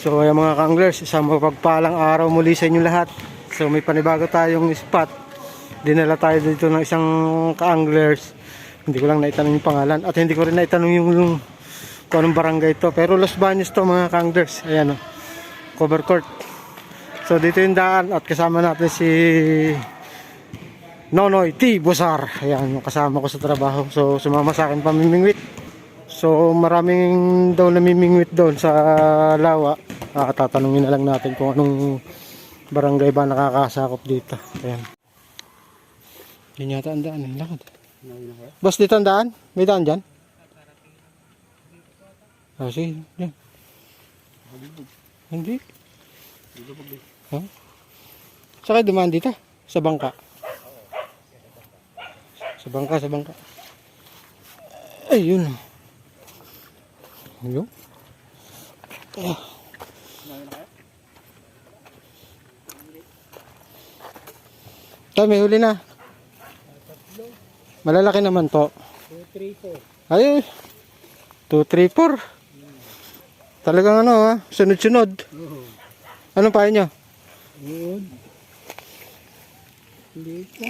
So ayan mga ka-anglers, isang mapagpalang araw muli sa inyo lahat. So may panibago tayong spot. Dinala tayo dito ng isang ka-anglers. Hindi ko lang naitanong yung pangalan at hindi ko rin naitanong yung, yung kung anong barangay to. Pero Los Baños to mga ka-anglers. Ayan o, cover court. So dito yung daan at kasama natin si Nonoy T. Bosar. Ayan, kasama ko sa trabaho. So sumama sa akin pamimingwit. So maraming daw namimingwit doon sa lawa. Ah, tatanungin na lang natin kung anong barangay ba nakakasakop dito. Ayan. Hindi yata ang daan. eh. Lakad. Boss, dito ang daan? May daan dyan? Ah, sige. Yan. Hindi. Ha? Sa kayo dumaan dito? Sa bangka? Sa bangka, sa bangka. Ayun. Ayun. Ah. Tay, may huli na. Malalaki naman to. 2, 3, 4. Ayun. 2, 3, 4. Talagang ano ha, sunod-sunod. Oo. Anong payo nyo? Yun. Hindi ko.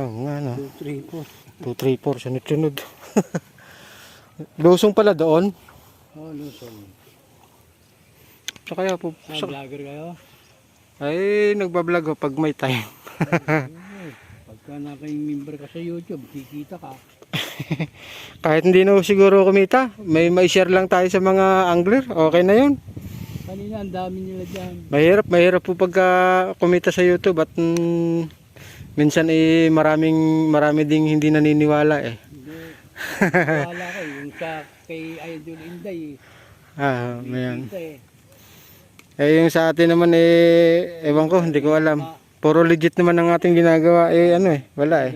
Oo nga no. 2, 3, 4. 2, 3, 4, sunod-sunod. Lusong pala doon. Oh, Luzon. Sa kaya po, Ah, sa, vlogger kayo? Ay nagbablog ho pag may time. Pagka nakaing member ka sa YouTube, kikita ka. Kahit hindi na siguro kumita, may may share lang tayo sa mga angler, okay na yun. Kanina, ang dami nila dyan. Mahirap, mahirap po pagka kumita sa YouTube at mm, minsan eh maraming marami ding hindi naniniwala eh. Hindi. Wala ko, yung sa kay Idol Inday. Ah, mayan. Kita eh. Eh yung sa atin naman eh ewan ko, hindi ko alam. Puro legit naman ang ating ginagawa eh ano eh, wala eh.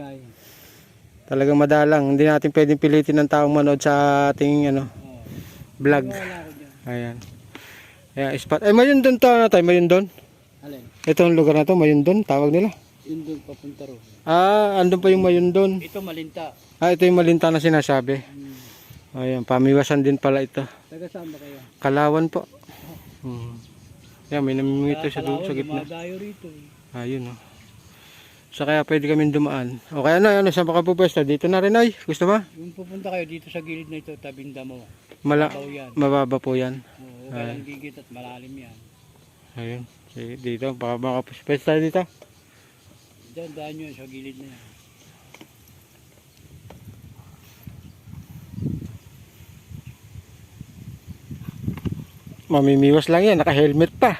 Talagang madalang, hindi natin pwedeng pilitin ng taong manood sa ating ano, Oh. vlog. Ayan. Ayan, spot. Eh, Mayundon to na tayo, Mayundon. Alin? Itong lugar na to, Mayundon, tawag nila. Yun doon papunta ro. Ah, andun pa yung Mayundon. Ito malinta. Ah, ito yung malinta na sinasabi. Hmm. Ayan, pamiwasan din pala ito. Taga saan ba kayo? Kalawan po. Hmm. Ayan, may namimito sa, Kalawang, sa gitna. Dumadayo rito. eh. Ayun oh. So kaya pwede kami dumaan. O kaya na, ano, saan pa ka pupwesto? Dito na rin ay. Gusto mo? Yung pupunta kayo dito sa gilid na ito, tabing damo. Mala yan. mababa po yan. Oo, walang gigit at malalim yan. Ayun. Sige, dito. Baka baka pwesto tayo dito. Diyan, daan nyo sa gilid na yan. Mamimiwas lang yan. Naka-helmet pa.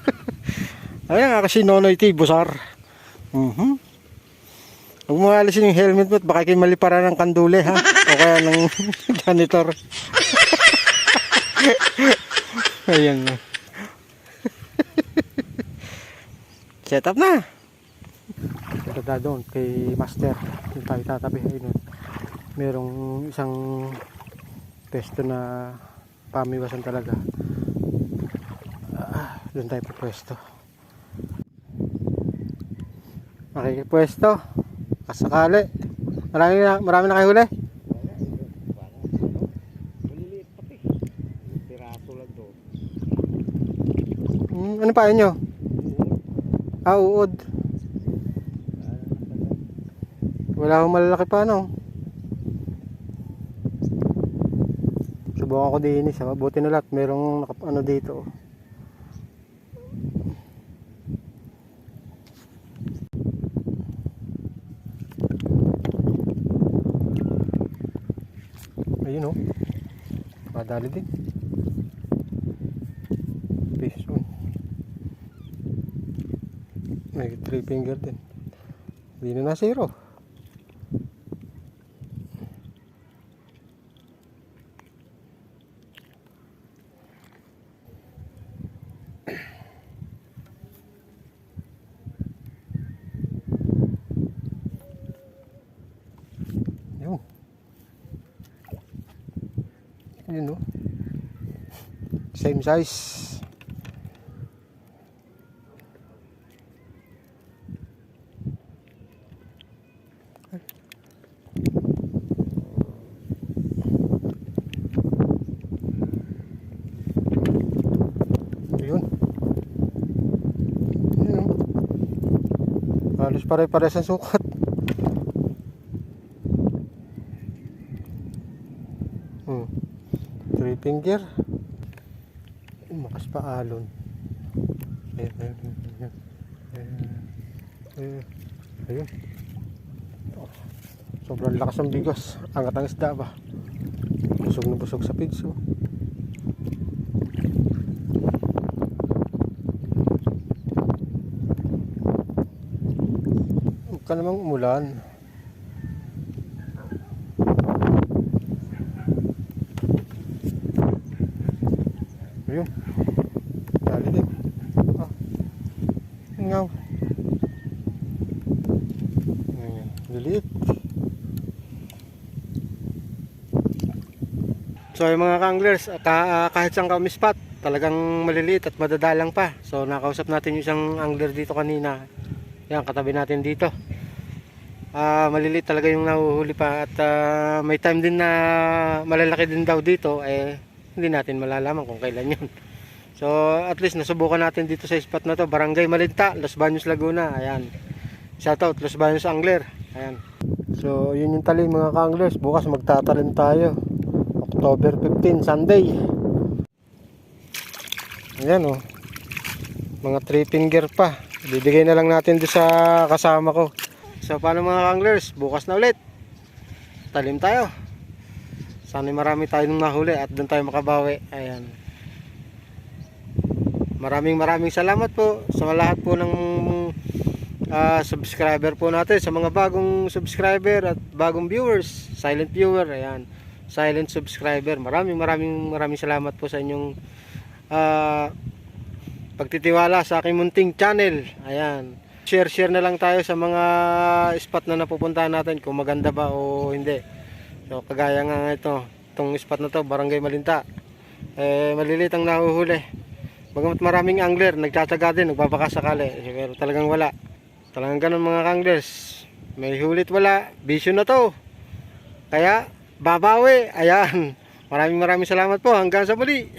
Ayan nga kasi Nonoy T. Busar. Mhm. Huwag mo alisin yung helmet mo at baka kayo malipara ng kandule ha. o kaya ng janitor. Ayan na. Set up na. Na doon kay Master. Yung tayo tatabi. Ayun. Merong isang pesto na pamiwasan talaga. Ah, doon tayo po pwesto. Makikipwesto. Kasakali. Marami na, marami na kayo huli. Hmm, ano pa nyo? Ah, uod. Wala akong malalaki pa, no? Subukan ko din eh. Sa buti na lahat. Merong ano dito. Ayun oh. Madali din. Fish on. May three finger din. Hindi na na zero. Ayun oh. Same size. Ayun. Ayun. Oh. Halos pare-pares ang sukat. Hmm. Three finger. Makas pa alon. Ayun, ayun, ayun, ayun. Oh, Sobrang lakas ng bigos. Angat ang isda ba? Busog na busog sa pidso. Huwag ka namang umulan. Ayun. Dali din. Ah. Ngaw. Ayan. Lilit. So yung mga kanglers, ka, ah, kahit saan ka umispat, talagang maliliit at madadalang pa. So nakausap natin yung isang angler dito kanina. Yan, katabi natin dito. Ah, maliliit talaga yung nahuhuli pa at ah, may time din na malalaki din daw dito eh hindi natin malalaman kung kailan yun. So at least nasubukan natin dito sa spot na to, Barangay Malinta, Los Baños Laguna. Ayan. Shoutout Los Baños Angler. Ayan. So yun yung tali mga ka-anglers. Bukas magtatalim tayo. October 15, Sunday. Ayan oh. Mga three finger pa. Bibigay na lang natin doon sa kasama ko. So paano mga anglers? Bukas na ulit. Talim tayo. Sana marami tayong nahuli at doon tayo makabawi. Ayan. Maraming maraming salamat po sa lahat po ng ah, subscriber po natin. Sa mga bagong subscriber at bagong viewers. Silent viewer. Ayan. Silent subscriber. Maraming maraming maraming salamat po sa inyong ah, pagtitiwala sa aking munting channel. Ayan. Share-share na lang tayo sa mga spot na napupuntahan natin kung maganda ba o hindi. So kagaya nga ito, itong spot na to, Barangay Malinta. Eh malilit ang nahuhuli. Bagamat maraming angler, nagtsatsaga din, nagbabakasakali. Eh, Pero talagang wala. Talagang ganun mga anglers. May hulit wala, bisyo na to. Kaya babawi. Ayan. Maraming maraming salamat po. Hanggang sa muli.